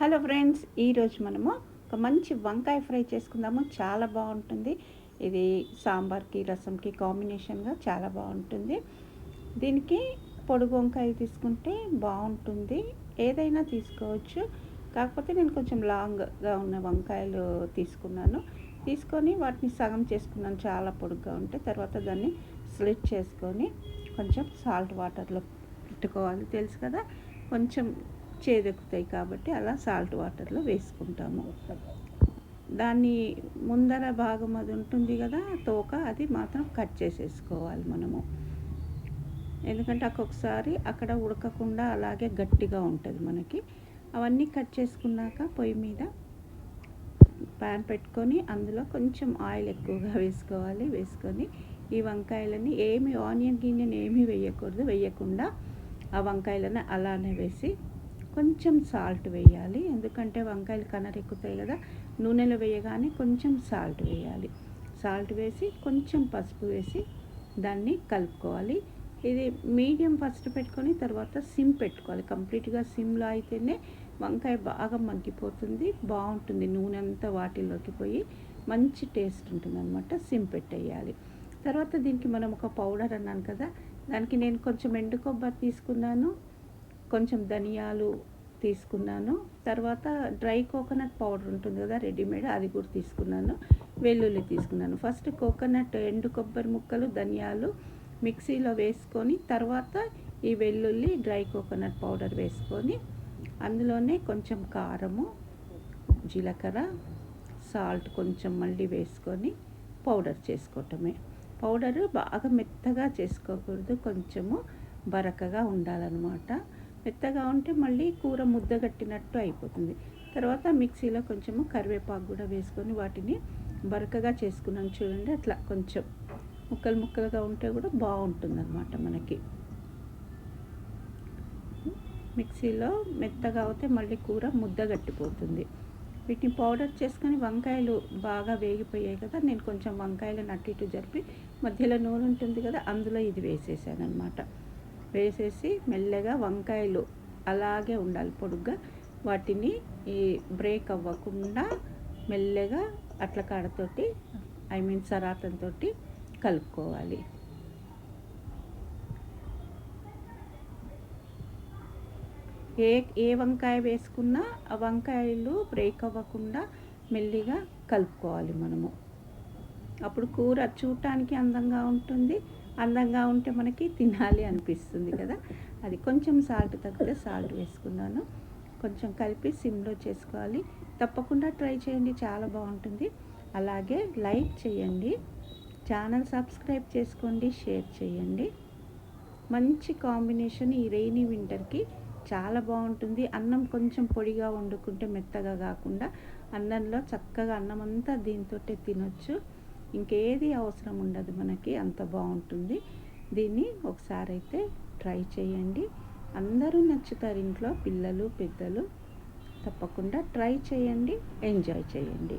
Hello friends ఈరోజు మనము ఒక మంచి వంకాయ ఫ్రై చేసుకుందాము. చాలా బాగుంటుంది. ఇది సాంబార్కి రసంకి కాంబినేషన్గా చాలా బాగుంటుంది. దీనికి పొడుగు వంకాయ తీసుకుంటే బాగుంటుంది. ఏదైనా తీసుకోవచ్చు. కాకపోతే నేను కొంచెం లాంగ్గా ఉన్న వంకాయలు తీసుకున్నాను. తీసుకొని వాటిని సగం చేసుకున్నాను. చాలా పొడుగ్గా ఉంటే తర్వాత దాన్ని స్లిట్ చేసుకొని కొంచెం సాల్ట్ వాటర్లో పెట్టుకోవాలి. తెలుసు కదా? కొంచెం చేదెక్కుతాయి కాబట్టి అలా సాల్ట్ వాటర్లో వేసుకుంటాము. దాన్ని ముందర భాగం అది ఉంటుంది కదా తోక అది మాత్రం కట్ చేసేసుకోవాలి మనము. ఎందుకంటే ఒక్కొక్కసారి అక్కడ ఉడకకుండా అలాగే గట్టిగా ఉంటుంది మనకి. అవన్నీ కట్ చేసుకున్నాక పొయ్యి మీద ప్యాన్ పెట్టుకొని అందులో కొంచెం ఆయిల్ ఎక్కువగా వేసుకోవాలి. వేసుకొని ఈ వంకాయలని ఏమి ఆనియన్ గిన్నెని ఏమీ వేయకూడదు. వేయకుండా ఆ వంకాయలను అలానే వేసి కొంచెం సాల్ట్ వేయాలి. ఎందుకంటే వంకాయలు కనరెక్కుతాయి కదా నూనెలో వేయగానే కొంచెం సాల్ట్ వేయాలి. సాల్ట్ వేసి కొంచెం పసుపు వేసి దాన్ని కలుపుకోవాలి. ఇది మీడియం ఫస్ట్ పెట్టుకొని తర్వాత సిమ్ పెట్టుకోవాలి. కంప్లీట్గా సిమ్లో అయితేనే వంకాయ బాగా మగ్గిపోతుంది బాగుంటుంది. నూనె అంతా వాటిల్లోకి పోయి మంచి టేస్ట్ ఉంటుంది అనమాట సిమ్ పెట్టేయాలి. తర్వాత దీనికి మనం ఒక పౌడర్ అన్నాను కదా దానికి నేను కొంచెం ఎండు కొబ్బరి తీసుకున్నాను. కొంచెం ధనియాలు తీసుకున్నాను. తర్వాత డ్రై కోకోనట్ పౌడర్ ఉంటుంది కదా రెడీమేడ్ అది కూడా తీసుకున్నాను. వెల్లుల్లి తీసుకున్నాను. ఫస్ట్ కోకోనట్ ఎండు కొబ్బరి ముక్కలు ధనియాలు మిక్సీలో వేసుకొని తర్వాత ఈ వెల్లుల్లి డ్రై కోకోనట్ పౌడర్ వేసుకొని అందులోనే కొంచెం కారము జీలకర్ర సాల్ట్ కొంచెం మళ్ళీ వేసుకొని పౌడర్ చేసుకోవటమే. పౌడరు బాగా మెత్తగా చేసుకోకూడదు కొంచెము బరకగా ఉండాలన్నమాట. మెత్తగా ఉంటే మళ్ళీ కూర ముద్ద కట్టినట్టు అయిపోతుంది. తర్వాత మిక్సీలో కొంచెము కరివేపాకు కూడా వేసుకొని వాటిని బరకగా చేసుకున్నాం చూడండి అట్లా కొంచెం ముక్కలు ముక్కలుగా ఉంటే కూడా బాగుంటుంది అనమాట మనకి. మిక్సీలో మెత్తగా అవుతే మళ్ళీ కూర ముద్ద గట్టిపోతుంది. వీటిని పౌడర్ చేసుకొని వంకాయలు బాగా వేగిపోయాయి కదా నేను కొంచెం వంకాయలు నట్టి ఇటు జరిపి మధ్యలో నూనె ఉంటుంది కదా అందులో ఇది వేసేసాను అనమాట వేసేసి మెల్లగా వంకాయలు అలాగే ఉండాలి పొడుగ్గా. వాటిని ఈ బ్రేక్ అవ్వకుండా మెల్లగా అట్ల కాడతోటి ఐ మీన్ సరాతంతో కలుపుకోవాలి. ఏ ఏ వంకాయ వేసుకున్నా ఆ వంకాయలు బ్రేక్ అవ్వకుండా మెల్లిగా కలుపుకోవాలి మనము. అప్పుడు కూర చూడటానికి అందంగా ఉంటుంది. అందంగా ఉంటే మనకి తినాలి అనిపిస్తుంది కదా. అది కొంచెం సాల్ట్ తగ్గితే సాల్ట్ వేసుకున్నాను. కొంచెం కలిపి సిమ్లో చేసుకోవాలి. తప్పకుండా ట్రై చేయండి చాలా బాగుంటుంది. అలాగే లైక్ చేయండి ఛానల్ సబ్స్క్రైబ్ చేసుకోండి షేర్ చేయండి. మంచి కాంబినేషన్ ఈ రెయినీ వింటర్కి చాలా బాగుంటుంది. అన్నం కొంచెం పొడిగా వండుకుంటే మెత్తగా కాకుండా అన్నంలో చక్కగా అన్నం అంతా దీంతో తినొచ్చు. ఇంకేది అవసరం ఉండదు మనకి అంత బాగుంటుంది. దీన్ని ఒకసారి అయితే ట్రై చేయండి. అందరూ నచ్చుతారు ఇంట్లో పిల్లలు పెద్దలు తప్పకుండా ట్రై చేయండి ఎంజాయ్ చేయండి.